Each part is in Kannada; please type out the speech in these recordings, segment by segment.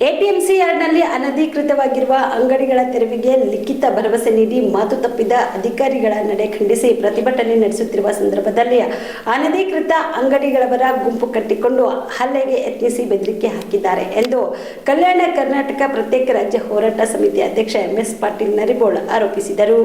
ಎಪಿಎಂಸಿ ಯಾರ್ಡ್ನಲ್ಲಿ ಅನಧಿಕೃತವಾಗಿರುವ ಅಂಗಡಿಗಳ ತೆರವಿಗೆ ಲಿಖಿತ ಭರವಸೆ ನೀಡಿ ಮಾತು ತಪ್ಪಿದ ಅಧಿಕಾರಿಗಳ ನಡೆ ಖಂಡಿಸಿ ಪ್ರತಿಭಟನೆ ನಡೆಸುತ್ತಿರುವ ಸಂದರ್ಭದಲ್ಲಿ ಅನಧಿಕೃತ ಅಂಗಡಿಗಳವರ ಗುಂಪು ಕಟ್ಟಿಕೊಂಡು ಹಲ್ಲೆಗೆ ಯತ್ನಿಸಿ ಬೆದರಿಕೆ ಹಾಕಿದ್ದಾರೆ ಎಂದು ಕಲ್ಯಾಣ ಕರ್ನಾಟಕ ಪ್ರತ್ಯೇಕ ರಾಜ್ಯ ಹೋರಾಟ ಸಮಿತಿ ಅಧ್ಯಕ್ಷ ಎಂಎಸ್ ಪಾಟೀಲ್ ನರಿಬೋಳ್ ಆರೋಪಿಸಿದರು.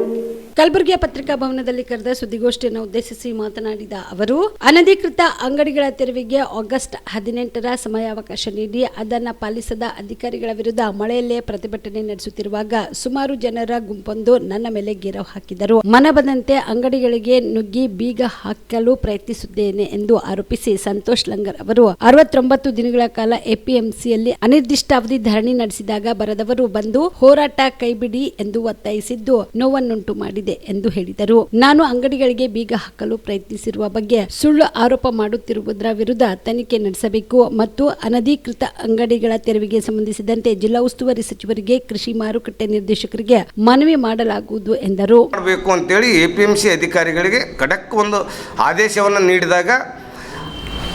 ಕಲಬುರಗಿಯ ಪತ್ರಿಕಾ ಭವನದಲ್ಲಿ ಕರೆದ ಸುದ್ದಿಗೋಷ್ಠಿಯನ್ನು ಉದ್ದೇಶಿಸಿ ಮಾತನಾಡಿದ ಅವರು, ಅನಧಿಕೃತ ಅಂಗಡಿಗಳ ತೆರವಿಗೆ ಆಗಸ್ಟ್ ಹದಿನೆಂಟರ ಸಮಯಾವಕಾಶ ನೀಡಿ ಅದನ್ನು ಪಾಲಿಸದ ಅಧಿಕಾರಿಗಳ ವಿರುದ್ಧ ಮಳೆಯಲ್ಲೇ ಪ್ರತಿಭಟನೆ ನಡೆಸುತ್ತಿರುವಾಗ ಸುಮಾರು ಜನರ ಗುಂಪೊಂದು ನನ್ನ ಮೇಲೆ ಗೆರವು ಹಾಕಿದರು. ಮನ ಬಂದಂತೆ ಅಂಗಡಿಗಳಿಗೆ ನುಗ್ಗಿ ಬೀಗ ಹಾಕಲು ಪ್ರಯತ್ನಿಸುತ್ತೇನೆ ಎಂದು ಆರೋಪಿಸಿ ಸಂತೋಷ್ ಲಂಗರ್ ಅವರು ಅರವತ್ತೊಂಬತ್ತು ದಿನಗಳ ಕಾಲ ಎಪಿಎಂಸಿಯಲ್ಲಿ ಅನಿರ್ದಿಷ್ಟಾವಧಿ ಧರಣಿ ನಡೆಸಿದಾಗ ಬರದವರು ಬಂದು ಹೋರಾಟ ಕೈಬಿಡಿ ಎಂದು ಒತ್ತಾಯಿಸಿದ್ದು ನೋವನ್ನುಂಟು ಮಾಡಿದೆ ಎಂದು ಹೇಳಿದರು. ನಾನು ಅಂಗಡಿಗಳಿಗೆ ಬೀಗ ಹಾಕಲು ಪ್ರಯತ್ನಿಸಿರುವ ಬಗ್ಗೆ ಸುಳ್ಳು ಆರೋಪ ಮಾಡುತ್ತಿರುವುದರ ವಿರುದ್ಧ ತನಿಖೆ ನಡೆಸಬೇಕು ಮತ್ತು ಅನಧಿಕೃತ ಅಂಗಡಿಗಳ ತೆರವಿಗೆ ಸಂಬಂಧಿಸಿದಂತೆ ಜಿಲ್ಲಾ ಉಸ್ತುವಾರಿ ಸಚಿವರಿಗೆ ಕೃಷಿ ಮಾರುಕಟ್ಟೆ ನಿರ್ದೇಶಕರಿಗೆ ಮನವಿ ಮಾಡಲಾಗುವುದು ಎಂದರು. ಮಾಡಬೇಕು ಅಂತೇಳಿ ಎ ಪಿ ಎಂ ಸಿ ಅಧಿಕಾರಿಗಳಿಗೆ ಖಡಕ್ ಒಂದು ಆದೇಶವನ್ನು ನೀಡಿದಾಗ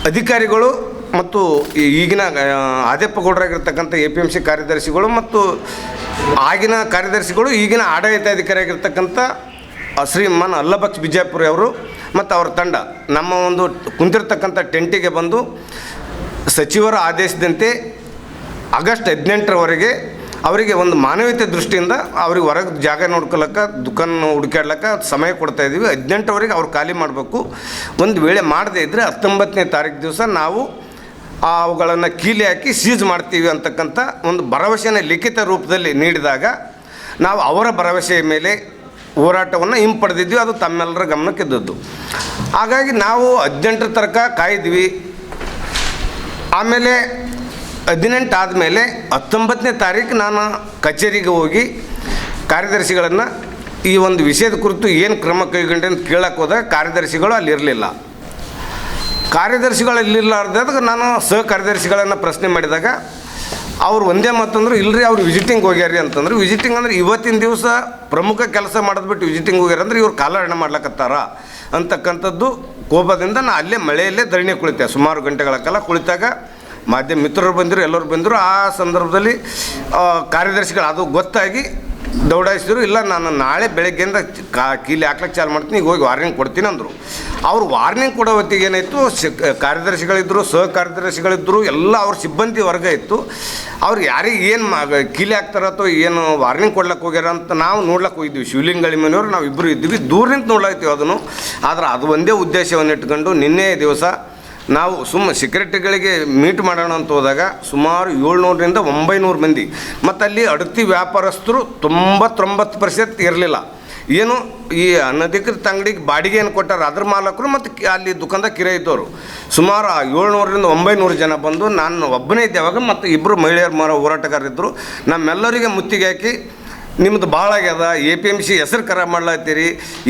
ಅಧಿಕಾರಿಗಳು ಮತ್ತು ಈಗಿನ ಆ, ಗೌಡರಾಗಿರ್ತಕ್ಕಂಥ ಎ ಪಿ ಎಂ ಸಿ ಕಾರ್ಯದರ್ಶಿಗಳು ಮತ್ತು ಆಗಿನ ಕಾರ್ಯದರ್ಶಿಗಳು, ಈಗಿನ ಆಡಳಿತಾಧಿಕಾರಿಯಾಗಿರ್ತಕ್ಕಂಥ ಶ್ರೀ ಶ್ರೀಮಾನ್ ಅಲ್ಲಭಕ್ಷ ಬಿಜಾಪುರಿ ಅವರು ಮತ್ತು ಅವರ ತಂಡ, ನಮ್ಮ ಒಂದು ಕುಂತಿರ್ತಕ್ಕಂಥ ಟೆಂಟಿಗೆ ಬಂದು ಸಚಿವರ ಆದೇಶದಂತೆ ಆಗಸ್ಟ್ ಹದಿನೆಂಟರವರೆಗೆ ಅವರಿಗೆ ಒಂದು ಮಾನವೀಯತೆ ದೃಷ್ಟಿಯಿಂದ ಅವ್ರಿಗೆ ಹೊರಗೆ ಜಾಗ ನೋಡ್ಕೊಳಕ್ಕೆ ದುಕಾನ್ ಹುಡುಕಾಡ್ಲಕ್ಕ ಸಮಯ ಕೊಡ್ತಾ ಇದ್ದೀವಿ. ಹದಿನೆಂಟರವರೆಗೆ ಅವ್ರು ಖಾಲಿ ಮಾಡಬೇಕು. ಒಂದು ವೇಳೆ ಮಾಡದೇ ಇದ್ದರೆ ಹತ್ತೊಂಬತ್ತನೇ ತಾರೀಕು ದಿವಸ ನಾವು ಅವುಗಳನ್ನು ಕೀಲಿ ಹಾಕಿ ಸೀಜ್ ಮಾಡ್ತೀವಿ ಅಂತಕ್ಕಂಥ ಒಂದು ಭರವಸೆನ ಲಿಖಿತ ರೂಪದಲ್ಲಿ ನೀಡಿದಾಗ ನಾವು ಅವರ ಭರವಸೆಯ ಮೇಲೆ ಹೋರಾಟವನ್ನು ಹಿಂಪಡೆದಿದ್ವಿ, ಅದು ತಮ್ಮೆಲ್ಲರ ಗಮನಕ್ಕಿದ್ದದ್ದು. ಹಾಗಾಗಿ ನಾವು ಹದಿನೆಂಟರ ತನಕ ಕಾಯ್ದ್ವಿ. ಆಮೇಲೆ ಹದಿನೆಂಟು ಆದಮೇಲೆ ಹತ್ತೊಂಬತ್ತನೇ ತಾರೀಕು ನಾನು ಕಚೇರಿಗೆ ಹೋಗಿ ಕಾರ್ಯದರ್ಶಿಗಳನ್ನು ಈ ಒಂದು ವಿಷಯದ ಕುರಿತು ಏನು ಕ್ರಮ ಕೈಗೊಂಡೆ ಅಂತ ಕೇಳಕ್ಕೆ ಹೋದಾಗ ಕಾರ್ಯದರ್ಶಿಗಳು ಅಲ್ಲಿ ಕಾರ್ಯದರ್ಶಿಗಳು ಇಲ್ಲಿರ್ಲಾರ್ದಾಗ ನಾನು ಸಹ ಕಾರ್ಯದರ್ಶಿಗಳನ್ನು ಪ್ರಶ್ನೆ ಮಾಡಿದಾಗ ಅವ್ರು ಒಂದೇ ಮತ್ತಂದ್ರೆ ಇಲ್ಲರಿ ಅವ್ರು ವಿಸಿಟಿಂಗ್ ಹೋಗ್ಯಾರಿ ಅಂತಂದ್ರೆ. ವಿಸಿಟಿಂಗ್ ಅಂದ್ರೆ ಇವತ್ತಿನ ದಿವಸ ಪ್ರಮುಖ ಕೆಲಸ ಮಾಡಿದ್ಬಿಟ್ಟು ವಿಸಿಟಿಂಗ್ ಹೋಗ್ಯಾರ ಅಂದ್ರೆ ಇವ್ರು ಕಾಲಹರಣ ಮಾಡ್ಲಕತ್ತಾರ ಅಂತಕ್ಕಂಥದ್ದು ಕೋಪದಿಂದ ನಾನು ಅಲ್ಲೇ ಮಳೆಯಲ್ಲೇ ಧರಣಿ ಕುಳಿತೆ. ಸುಮಾರು ಗಂಟೆಗಳ ಕಾಲ ಕುಳಿತಾಗ ಮಾಧ್ಯಮ ಮಿತ್ರರು ಬಂದರು, ಎಲ್ಲರೂ ಬಂದರು. ಆ ಸಂದರ್ಭದಲ್ಲಿ ಕಾರ್ಯದರ್ಶಿಗಳು ಅದು ಗೊತ್ತಾಗಿ ದೌಡಾಯಿಸಿದ್ರು, ಇಲ್ಲ, ನಾನು ನಾಳೆ ಬೆಳಗ್ಗೆಯಿಂದ ಕಾ, ಕೀಲಿ ಹಾಕ್ಲಿಕ್ಕೆ ಚಾಲು ಮಾಡ್ತೀನಿ, ಈಗ ಹೋಗಿ ವಾರ್ನಿಂಗ್ ಕೊಡ್ತೀನಿ ಅಂದರು. ಅವ್ರು ವಾರ್ನಿಂಗ್ ಕೊಡೋ ಹೊತ್ತಿಗೆ ಏನಾಯಿತು ಕಾರ್ಯದರ್ಶಿಗಳಿದ್ದರು ಸಹ ಕಾರ್ಯದರ್ಶಿಗಳಿದ್ದರು ಎಲ್ಲ ಅವ್ರ ಸಿಬ್ಬಂದಿ ವರ್ಗ ಇತ್ತು. ಅವ್ರು ಯಾರಿಗೆ ಏನು ಮಾ, ಕೀಲಿ ಹಾಕ್ತಾರ ಅಥವಾ ಏನು ವಾರ್ನಿಂಗ್ ಕೊಡ್ಲಕ್ಕೆ ಹೋಗ್ಯಾರ ಅಂತ ನಾವು ನೋಡ್ಲಕ್ಕೆ ಹೋಗಿದ್ವಿ. ಶಿವಲಿಂಗಳಿ ಮನೆಯವರು ನಾವು ಇಬ್ಬರು ಇದ್ವಿ. ದೂರದಿಂದ ನೋಡ್ಲಾಗ್ತೀವಿ ಅದನ್ನು ಆದ್ರೆ ಅದು ಒಂದೇ ಉದ್ದೇಶವನ್ನು ಇಟ್ಕೊಂಡು ನಿನ್ನೆ ದಿವಸ ನಾವು ಸುಮ್ಮ ಸೆಕ್ರೆಟರಿಗಳಿಗೆ ಮೀಟ್ ಮಾಡೋಣ ಅಂತ ಹೋದಾಗ ಸುಮಾರು ಏಳ್ನೂರರಿಂದ ಒಂಬೈನೂರು ಮಂದಿ. ಮತ್ತು ಅಲ್ಲಿ ಅಡತಿ ವ್ಯಾಪಾರಸ್ಥರು ತೊಂಬತ್ತೊಂಬತ್ತು ಪರ್ಸೆಂಟ್ ಇರಲಿಲ್ಲ. ಏನು ಈ ಅನಧಿಕೃತ ಅಂಗಡಿಗೆ ಬಾಡಿಗೆ ಏನು ಕೊಟ್ಟಾರ ಅದ್ರ ಮಾಲಕರು ಮತ್ತು ಅಲ್ಲಿ ದುಕಾನ್ದಾಗ ಕಿರೆ ಇದ್ದವರು. ಸುಮಾರು ಏಳ್ನೂರರಿಂದ ಒಂಬೈನೂರು ಜನ ಬಂದು ನಾನು ಒಬ್ಬನೇ ಇದ್ದೆ ಅವಾಗ ಮತ್ತು ಇಬ್ಬರು ಮಹಿಳೆಯರು ಮರ ಹೋರಾಟಗಾರರಿದ್ದರು ನಮ್ಮೆಲ್ಲರಿಗೆ ಮುತ್ತಿಗೆ ಹಾಕಿ ನಿಮ್ಮದು ಭಾಳ ಆಗ್ಯದ. ಎ ಪಿ ಎಂ ಸಿ ಹೆಸರು ಖರಾಬ್ ಮಾಡ್ಲಾತ್ತೀರಿ.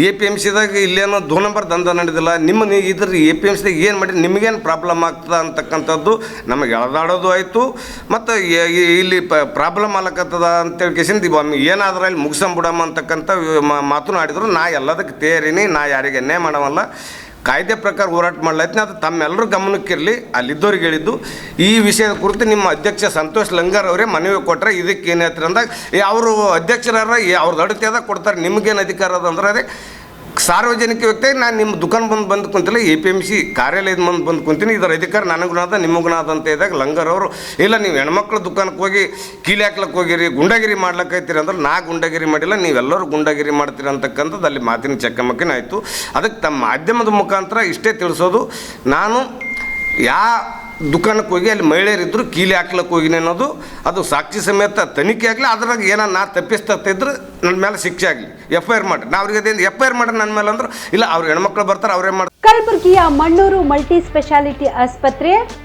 ಎ ಪಿ ಎಂ ಸಿದಾಗ ಇಲ್ಲೇನೋ ದೋ ನಂಬರ್ ದಂಧ ನಡೆದಿಲ್ಲ. ನಿಮ್ಮ ಇದ್ರ ಎ ಪಿ ಎಂ ಸಿದಾಗ ಏನು ಮಾಡಿ ನಿಮಗೇನು ಪ್ರಾಬ್ಲಮ್ ಆಗ್ತದ ಅಂತಕ್ಕಂಥದ್ದು ನಮಗೆ ಎಳ್ದಾಡೋದು ಆಯಿತು. ಮತ್ತು ಇಲ್ಲಿ ಪ, ಪ್ರಾಬ್ಲಮ್ ಆಲಕತ್ತದ ಅಂತೇಳಿ ಕೇಸಿಂದ ಏನಾದ್ರೂ ಇಲ್ಲಿ ಮುಗಿಸಂಬಿಡಮ್ಮ ಅಂತಕ್ಕಂಥ ಮಾತು ಆಡಿದ್ರು ನಾ ಎಲ್ಲದಕ್ಕೆ ತೇರಿನಿ, ನಾ ಯಾರಿಗೆ ಅನ್ಯಾಯ ಮಾಡವಲ್ಲ. ಕಾಯ್ದೆ ಪ್ರಕಾರ ಹೋರಾಟ ಮಾಡ್ಲತ್ತಿನ ಅದು ತಮ್ಮೆಲ್ಲರೂ ಗಮನಕ್ಕಿರಲಿ, ಅಲ್ಲಿದ್ದವ್ರಿಗೆ ಹೇಳಿದ್ದು. ಈ ವಿಷಯದ ಕುರಿತು ನಿಮ್ಮ ಅಧ್ಯಕ್ಷ ಸಂತೋಷ್ ಲಂಗರ್ ಅವರೇ ಮನವಿ ಕೊಟ್ಟರೆ ಇದಕ್ಕೆ ಏನು ಅಂದಾಗ ಅವರು ಅಧ್ಯಕ್ಷರ ಅವ್ರದ್ದು ಅದ, ಕೊಡ್ತಾರೆ. ನಿಮಗೇನು ಅಧಿಕಾರ ಅದ ಅಂದ್ರೆ ಅದೇ. ಸಾರ್ವಜನಿಕ ವ್ಯಕ್ತಿ, ನಾನು ನಿಮ್ಮ ದುಕಾನ್ ಬಂದು ಬಂದು ಕುಂತಿಲ್ಲ, ಎ ಪಿ ಎಂ ಸಿ ಕಾರ್ಯಾಲಯದ ಬಂದು ಬಂದು ಕುಂತೀನಿ, ಇದರ ಅಧಿಕಾರ ನನಗೂ ಅದ ನಿಮಗೂ ಅದ ಅಂತ ಇದ್ದಾಗ ಲಂಗರ್ ಅವರು, ಇಲ್ಲ ನೀವು ಹೆಣ್ಮಕ್ಳ ದುಕಾನಕ್ಕೆ ಹೋಗಿ ಕೀಲಿ ಹಾಕ್ಲಕ್ಕೆ ಹೋಗಿರಿ, ಗುಂಡಗಿರಿ ಮಾಡ್ಲಕ್ಕೈತಿರಿ ಅಂದ್ರೆ ನಾ ಗುಂಡಗಿರಿ ಮಾಡಿಲ್ಲ, ನೀವೆಲ್ಲರೂ ಗುಂಡಗಿರಿ ಮಾಡ್ತೀರಿ ಅಂತಕ್ಕಂಥದ್ದು ಅಲ್ಲಿ ಮಾತಿನ ಚಕ್ಕಮಕ್ಕಿನ ಆಯಿತು. ಅದಕ್ಕೆ ತಮ್ಮ ಮಾಧ್ಯಮದ ಮುಖಾಂತರ ಇಷ್ಟೇ ತಿಳಿಸೋದು, ನಾನು ಯಾ ದುಕಾನಕ್ಕೆ ಹೋಗಿ ಅಲ್ಲಿ ಮಹಿಳೆಯರಿದ್ದರು ಕೀಲಿ ಹಾಕ್ಲಕ್ಕೆ ಹೋಗಿನಿ ಅನ್ನೋದು, ಅದು ಸಾಕ್ಷಿ ಸಮೇತ ತನಿಖೆ ಆಗಲಿ, ಅದ್ರಾಗ ಏನೋ ನಾ ತಪ್ಪಿಸ್ತಿದ್ರು ನನ್ನ ಮೇಲೆ ಶಿಕ್ಷೆ ಆಗಲಿ. ಎಫ್ ಐ ಆರ್ ಮಾಡಿ ನಾ ಅವ್ರಿಗೆ ಅದೇನು ಎಫ್ ಐ ಆರ್ ಮಾಡಿ ನನ್ನ ಮೇಲೆ ಅಂದ್ರೆ, ಇಲ್ಲ ಅವ್ರ ಹೆಣ್ಮಕ್ಳು ಬರ್ತಾರೆ ಅವ್ರೇನು ಮಾಡ್ತಾರೆ? ಕಲಬುರಗಿಯ ಮಣ್ಣೂರು ಮಲ್ಟಿ ಸ್ಪೆಷಾಲಿಟಿ ಆಸ್ಪತ್ರೆ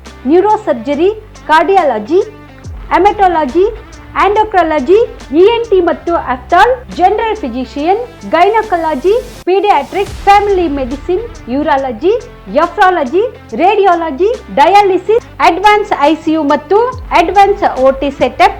neuro surgery cardiology haematology endocrinology ENT ಮತ್ತು ophthal general physician, gynaecology, paediatric, family medicine, urology, nephrology, radiology, dialysis, advance ICU ಮತ್ತು ಅಡ್ವಾನ್ಸ್ ಓಟಿ ಸೆಟಪ್